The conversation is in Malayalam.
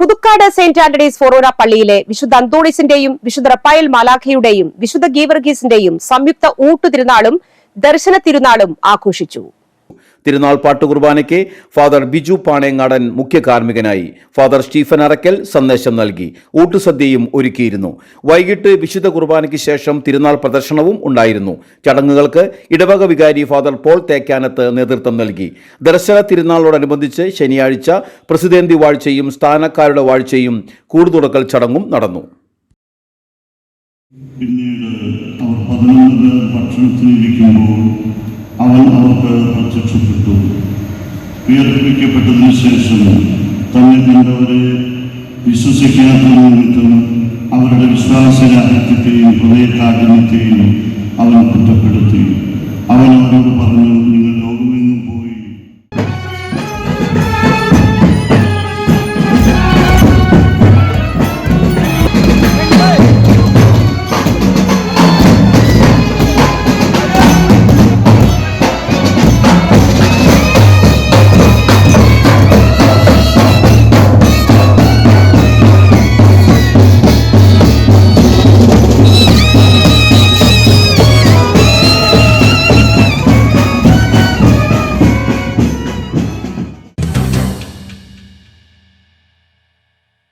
പുതുക്കാട് സെന്റ് ആന്റണീസ് ഫൊറോന പള്ളിയിലെ വിശുദ്ധ അന്തോണിസിന്റെയും വിശുദ്ധ റപ്പായൽ മാലാഖയുടെയും വിശുദ്ധ ഗീവർഗീസിന്റെയും സംയുക്ത ഊട്ടുതിരുനാളും ദർശന തിരുനാളും ആഘോഷിച്ചു. തിരുനാൾ പാട്ടുകുർബാനയ്ക്ക് ഫാദർ ബിജു പാണേങ്ങാടൻ മുഖ്യ കാർമ്മികനായി. ഫാദർ സ്റ്റീഫൻ അറക്കൽ സന്ദേശം നൽകി. ഊട്ടുസദ്യയും ഒരുക്കിയിരുന്നു. വൈകിട്ട് വിശുദ്ധ കുർബാനയ്ക്ക് ശേഷം തിരുനാൾ പ്രദർശനവും ഉണ്ടായിരുന്നു. ചടങ്ങുകൾക്ക് ഇടവക വികാരി ഫാദർ പോൾ തേക്കാനത്ത് നേതൃത്വം നൽകി. ദർശന തിരുനാളോടനുബന്ധിച്ച് ശനിയാഴ്ച പ്രസിദ്ധേന്തി വാഴ്ചയും സ്ഥാനക്കാരുടെ വാഴ്ചയും കൂടുതുറക്കൽ ചടങ്ങും നടന്നു. പിന്നീട് അവർ പതിനൊന്ന് ഭക്ഷണത്തിനിരിക്കുമ്പോൾ അവൻ അവർക്ക് പ്രത്യക്ഷപ്പെട്ടു ഉയർപ്പിക്കപ്പെട്ടതിനു ശേഷം തന്നെ കണ്ടവരെ വിശ്വസിക്കാത്ത നിമിത്തം അവരുടെ വിശ്വാസരാഹിത്യത്തെയും ഹൃദയകാഠിന്യത്തെയും